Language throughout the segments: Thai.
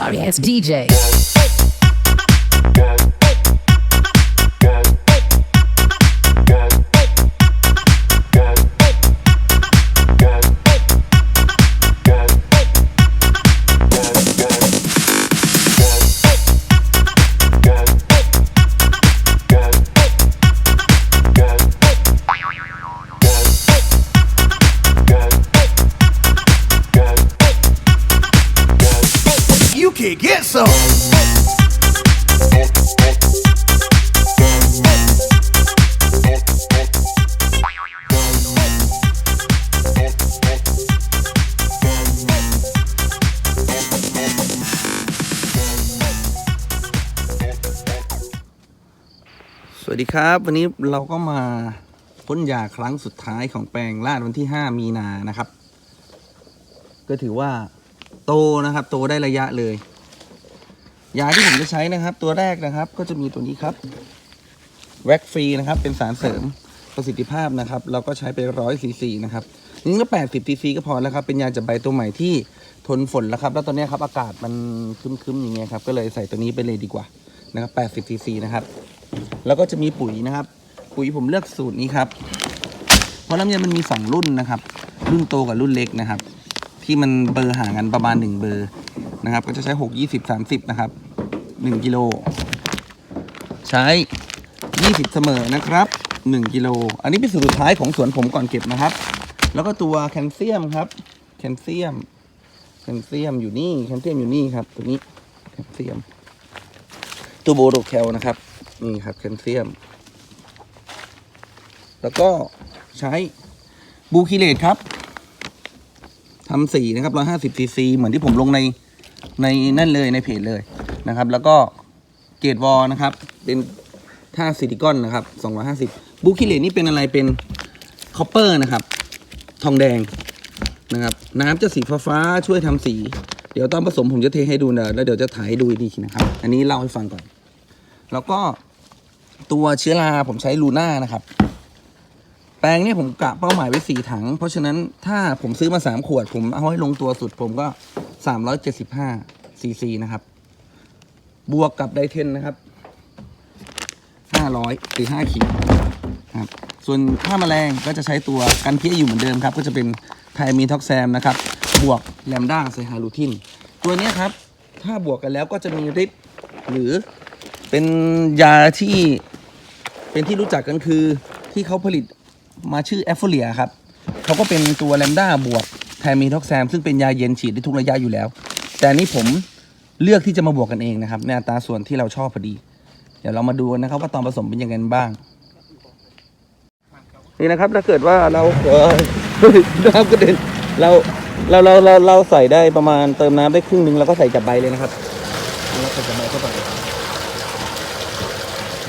Sorry ass DJ. วัสดีครับ วันนี้เราก็มาพ่นยาครั้งสุดท้ายของแปลงลาดวันที่ 5 มีนานะครับ ก็ถือว่าโตนะครับ โตได้ระยะเลย ยาที่ผมจะใช้นะครับ ตัวแรกนะครับ ก็จะมีตัวนี้ครับแว็กฟรีนะครับ เป็นสารเสริมประสิทธิภาพนะครับ เราก็ใช้ไปร้อยซีซีนะครับนี่ก็แปดสิบซีซีก็พอแล้วครับ เป็นยาจับใบตัวใหม่ที่ทนฝนแล้วครับ แล้วตอนนี้ครับอากาศมันคึ้มๆอย่างเงี้ยครับ ก็เลยใส่ตัวนี้ไปเลยดีกว่านะครับแปดสิบซีซีนะครับ แล้วก็จะมีปุ๋ยนะครับ ปุ๋ยผมเลือกสูตรนี้ครับ เพราะลำไยมันมีสองรุ่นนะครับ รุ่นโตกับรุ่นเล็กนะครับ ที่มันเบอร์ห่างกันประมาณหนึ่งเบอร์นะครับ ก็จะใช้หกยี่สิบสามสิบนะครับหนึ่งกิโลใช้ยี่สิบเสมอนะครับหนึ่งกิโลอันนี้เป็นสูตรสุดท้ายของสวนผมก่อนเก็บนะครับ แล้วก็ตัวแคลเซียมครับ แคลเซียม แคลเซียมอยู่นี่ แคลเซียมอยู่นี่ครับ ตัวนี้ แคลเซียม ตัวโบโรแคลนะครับ นี่ครับแคลเซียม แล้วก็ใช้บูคิเลตครับทำสีนะครับร้อยห้าสิบซีซีเหมือนที่ผมลงในในนั่นเลยในเพจเลยนะครับ แล้วก็เกตวอลนะครับ เป็นท่าซิลิคอนนะครับสองร้อยหาสิบบูคิเลตนี่เป็นอะไรเป็นคอปเปอร์นะครับ ทองแดงนะครับ น้ำจะสีฟ้าๆช่วยทำสี เดี๋ยวตอนผสมผมจะเทให้ดูนะแล้วเดี๋ยวจะถ่ายให้ดูอีกทีนะครับ อันนี้เล่าให้ฟังก่อน แล้วก็ ตัวเชื้อราผมใช้ลูน่านะครับ แปลงนี่ผมกะเป้าหมายไว้สี่ถัง เพราะฉะนั้นถ้าผมซื้อมาสามขวด ผมเอาให้ลงตัวสุดผมก็สามร้อยเจ็ดสิบห้าซีซีนะครับ บวกกับไดเทนนะครับห้าร้อยหรือห้าขีดครับ ส่วนฆ่าแมลงก็จะใช้ตัวกันเพี้ยอยู่เหมือนเดิมครับ ก็จะเป็นไทมีท็อกแซมนะครับ บวกแลมด้าไซฮาลูทิน ตัวนี้ครับ ถ้าบวกกันแล้วก็จะมีฤทธิ์หรือเป็นยาที่ เป็นที่รู้จักกันคือที่เขาผลิตมาชื่อแอฟเฟเลียครับเขาก็เป็นตัวแลมด้าบวกไทมีท็อกแซม ซึ่งเป็นยาเย็นฉีดได้ทุกระยะอยู่แล้ว แต่นี้ผมเลือกที่จะมาบวกกันเองนะครับในอัตราส่วนที่เราชอบพอดี เดี๋ยวเรามาดูกันนะครับว่าตอนผสมเป็นยังไงบ้าง นี่นะครับถ้าเกิดว่าเราเออน้ำกระเด็นเราเราเราเราเราใส่ได้ประมาณเติมน้ำได้ครึ่งหนึงแล้วก็ใส่จับใบเลยนะครับแล้วใส่จับใบเข้าไป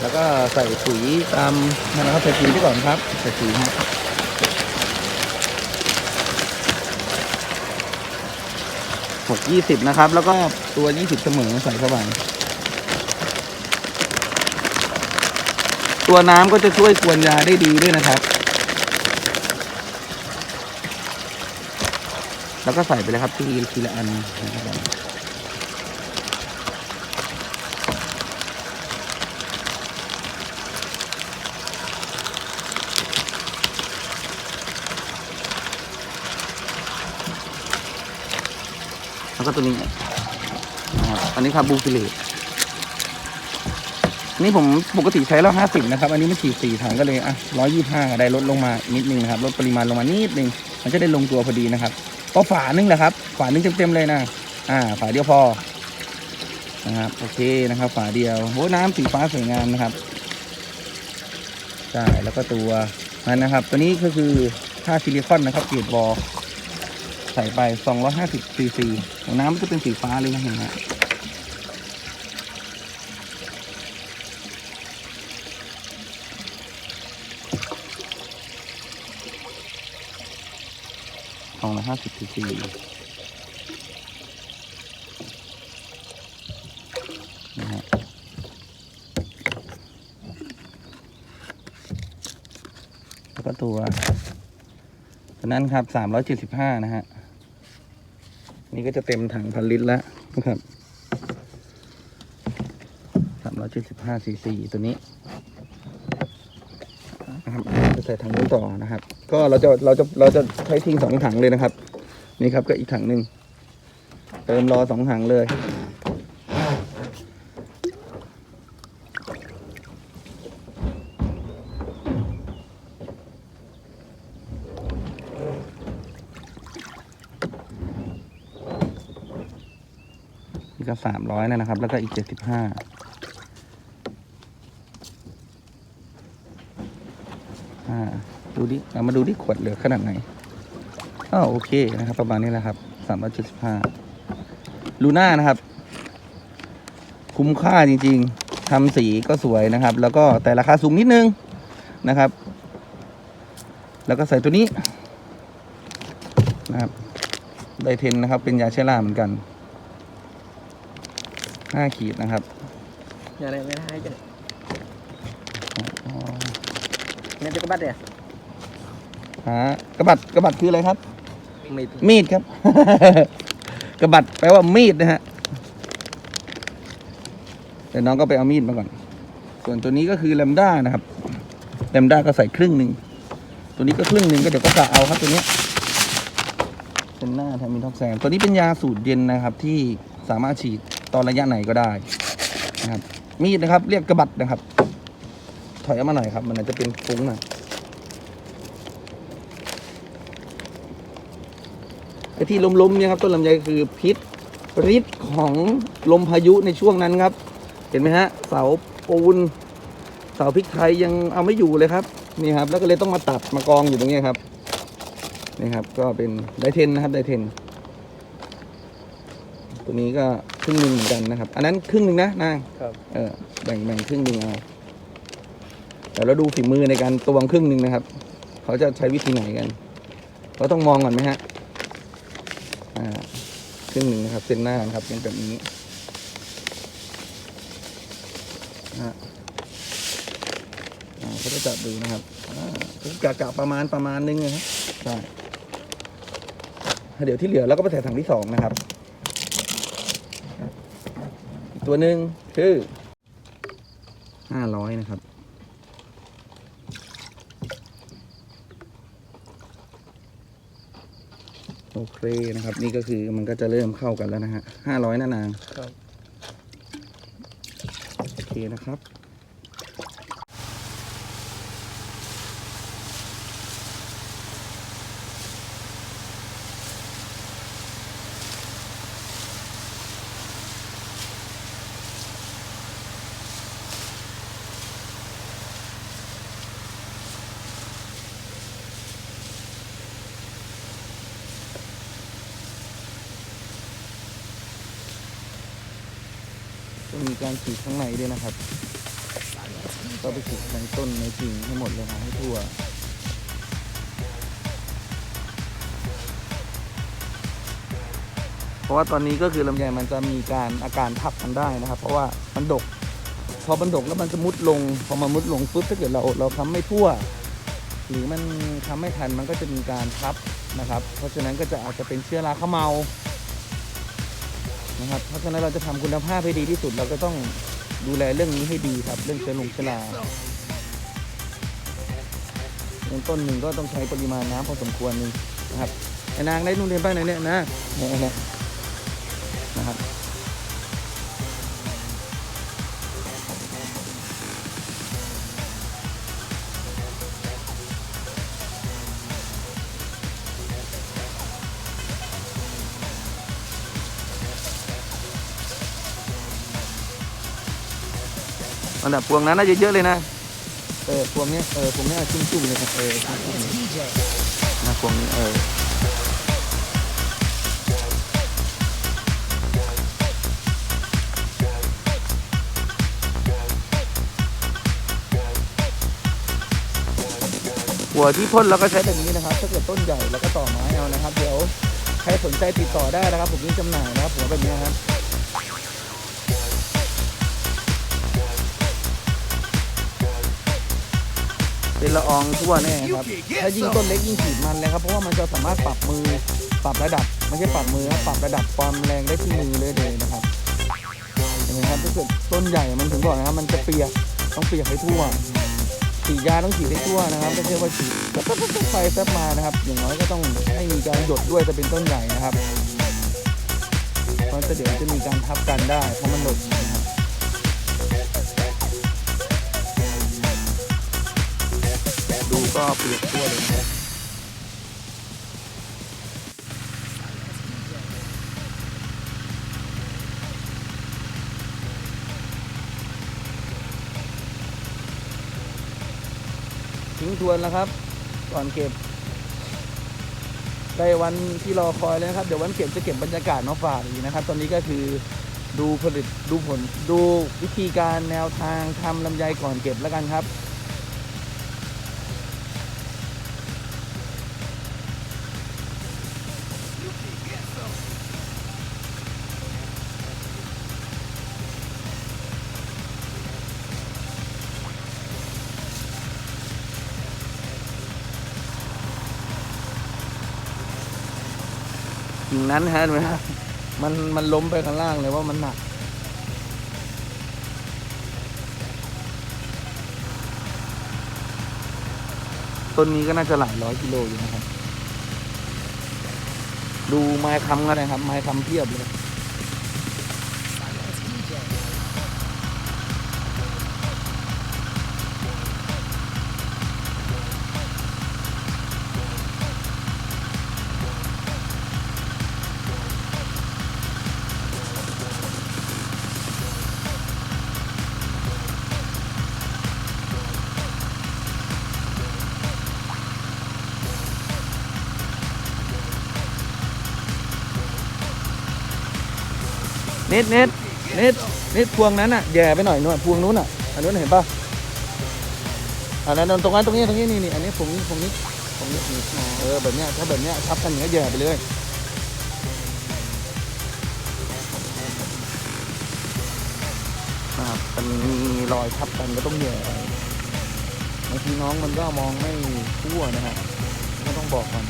แล้วก็ใส่ปุ๋ยตามนะครับใส่ปุ๋ยไปก่อนครับใส่ปุ๋ยครับหกยี่สิบนะครับ แล้วก็ตัวยี่สิบเสมอใส่เข้าไปตัวน้ำก็จะช่วยกวนยาได้ดีด้วยนะครับ แล้วก็ใส่ไปเลยครับทีทีละอันนะครับ แล้วก็ตัวนี้นะครับอันนี้ครับบูฟิเลตอันนี้ผมปกติใช้แล้วห้าสิบนะครับ อันนี้มันฉีดสี่ถังก็เลยอะร้อยยี่ห้าได้ลดลงมานิดนึงนะครับ ลดปริมาณลงมานิดนึง มันจะได้ลงตัวพอดีนะครับก็ฝานึงแหละครับฝานึงเต็มๆเลยนะ อ่า ฝาเดียวพอ นะครับ โอเคนะครับ ฝาเดียวโอ้น้ำสีฟ้าสวยงามนะครับใช่แล้วก็ตัวนั้นนะครับ ตัวนี้ก็คือท่าซิลิคอนนะครับเกียรดบอ ใส่ไป 250ซีซีน้ำมันจะเป็นสีฟ้าเลยนะเห็นไหมฮะสองร้อยห้าสิบซีซีนะฮะแล้วก็ตัวตัวนั้นครับสามร้อยเจ็ดสิบห้านะฮะ นี่ก็จะเต็มถังพันลิตรแล้วนะครับสามร้อยเจ็ดสิบห้าซีซีตัวนี้นะครับจะใส่ถังนู้นต่อนะครับ ก็เราจะเราจะเราจะใช้ทิ้งสองถังเลยนะครับ นี่ครับก็อีกถังหนึ่งเติมรอสองถังเลย สามร้อยนะครับ แล้วก็อีกเจ็ดสิบห้าอ่าดูดิเรามาดูดิขวดเหลือขนาดไหนอ้าโอเคนะครับ ประมาณนี้แหละครับสามร้อยเจ็ดสิบห้าลูน่านะครับ คุ้มค่าจริง ๆทำสีก็สวยนะครับ แล้วก็แต่ราคาสูงนิดนึงนะครับ แล้วก็ใส่ตัวนี้นะครับไดเทนนะครับ เป็นยาเชื้อราเหมือนกัน ห้าขีดนะครับ nhà này mới hai chứ nhà cho có bắt đây à หากระบัดกระบัดคืออะไรครับ mịt มีดครับ กระบัดแปลว่ามีดนะฮะเดี๋ยวน้องก็ไปเอามีดมาก่อน ส่วนตัวนี้ก็คือแลมด้านะครับแลมด้าก็ใส่ครึ่งหนึ่ง ตัวนี้ก็ครึ่งหนึ่งก็เดี๋ยวก็กะเอาครับตัวเนี้ยเป็นหน้าทามินท็อกแซมตัวนี้เป็นยาสูตรเย็นนะครับ ที่สามารถฉีด ตอนระยะไหนก็ได้นะครับมีดนะครับเรียกกระบัดนะครับ ถอยออกมาหน่อยครับ มันอาจจะเป็นฟุ้งหน่อยไอ้ที่ล้มๆเนี่ยครับต้นลำไยคือพิษฤทธิ์ของลมพายุในช่วงนั้นครับ เห็นไหมฮะเสาปูนเสาพริกไทยยังเอาไม่อยู่เลยครับนี่ครับ แล้วก็เลยต้องมาตัดมากองอยู่ตรงนี้ครับนี่ครับ ก็เป็นไดเทนนะครับไดเทน ตัวนี้ก็ครึ่งหนึ่งเหมือนกันนะครับ อันนั้นครึ่งหนึ่งนะนางครับเออแบ่งแบ่งครึ่งหนึ่งเอาแต่เราดูฝีมือในการตวงครึ่งหนึ่งนะครับ เขาจะใช้วิธีไหนกันเราต้องมองก่อนไหมฮะอ่าครึ่งหนึ่งนะครับเส้นหน้านะครับเป็นแบบนี้อ่าอ่าเขาจะจับดูนะครับอ่ากะกะประมาณประมาณนึงนะครับใช่เดี๋ยวที่เหลือเราก็ไปใส่ถังที่สองนะครับอีก ตัวหนึ่งคือห้าร้อยนะครับ โอเคนะครับ นี่ก็คือมันก็จะเริ่มเข้ากันแล้วนะฮะห้าร้อยนานางครับ โอเคนะครับ ต้องมีการฉีดข้างในด้วยนะครับ ก็ไปฉีดในต้นในกิ่งให้หมดเลยนะให้ทั่วเพราะว่าตอนนี้ก็คือลำไยมันจะมีการอาการทับกันได้นะครับ เพราะว่ามันดก พอมันดกแล้วมันจะมุดลง พอมันมุดลงปุ๊บถ้าเกิดเราเราทำไม่ทั่ว หรือมันทำไม่ทันมันก็จะมีการทับนะครับ เพราะฉะนั้นก็จะอาจจะเป็นเชื้อราข้าเมา นะครับเพราะฉะนั้นเราจะทำคุณภาพให้ดีที่สุด เราก็ต้องดูแลเรื่องนี้ให้ดีครับ เรื่องเชื้อลงเชื้อราเริ่มต้นหนึ่งก็ต้องใช้ปริมาณน้ำพอสมควรนึงนะครับไอ้นางได้นู่นเรียนป้าไหนเนี่ยนะเนี่ย อันดับพวงนั้นน่าจะเยอะเลยนะ เออพวงเนี้ยเออพวงเนี้ยชุ่มๆเลยครับเออชุ่มๆนะพวงนี้เออหัวที่พ่นเราก็ใช้แบบนี้นะครับ ถ้าเกิดต้นใหญ่เราก็ต่อไม้เอานะครับ เดี๋ยวใครสนใจติดต่อได้นะครับ ผมมีจำหน่ายนะครับหัวแบบนี้ครับ เป็นละอองทั่วแน่ครับถ้ายิ่งต้นเล็กยิ่งฉีดมันเลยครับเพราะว่ามันจะสามารถปรับมือปรับระดับไม่ใช่ปรับมือนะปรับระดับความแรงได้ที่มือเลยเลยนะครับในห็นไหมครับถ้าเกิดต้นใหญ่มันถึงบอกนะครับมันจะเปียกต้องเปียกให้ทั่วฉีดยาต้องฉีดให้ทั่วนะครับไม่ใช่ว่าฉีดแป๊บๆๆไปแป๊บมานะครับ อย่างน้อยก็ต้องให้มีการหยดด้วยจะเป็นต้นใหญ่นะครับเพราะจะเดี๋ยวจะมีการทับกันได้เพราะมันหล่นนะครับดู ก็เปียกตัวเลยนะทิ้งทวนแล้วครับ ก่อนเก็บได้วันที่รอคอยแล้วนะครับ เดี๋ยววันเก็บจะเก็บบรรยากาศมาฝากอีกนะครับ ตอนนี้ก็คือดูผลิตดูผลดูวิธีการแนวทางทำลำไยก่อนเก็บแล้วกันครับ กิ่งนั้นฮะนไหมฮะมันมันล้มไปข้างล่างเลยว่ามันหนักต้นนี้ก็น่าจะหลายร้อยกิโลอยู่นะครับ ดูไม้คำกันนะครับ ไม้คำเพียบเลย เน็ตเน็ตเน็ตเน็ตพวงนั้นอะแย่ไปหน่อยหน่อยพวงนู้นอะอันนู้นเห็นป่ะอันนั้นตรงนั้นตรงนี้ตรงนี้นี่นี่อันนี้พวงนี้พวงนี้พวงนี้เออแบบเนี้ยถ้าแบบเนี้ยทับกันเงี้ยแย่ไปเลยนะครับมันมีรอยทับกันก็ต้องแย่บางทีน้องมันก็มองไม่ทั่วนะครับก็ต้องบอกมัน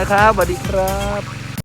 นะครับสวัสดีครับ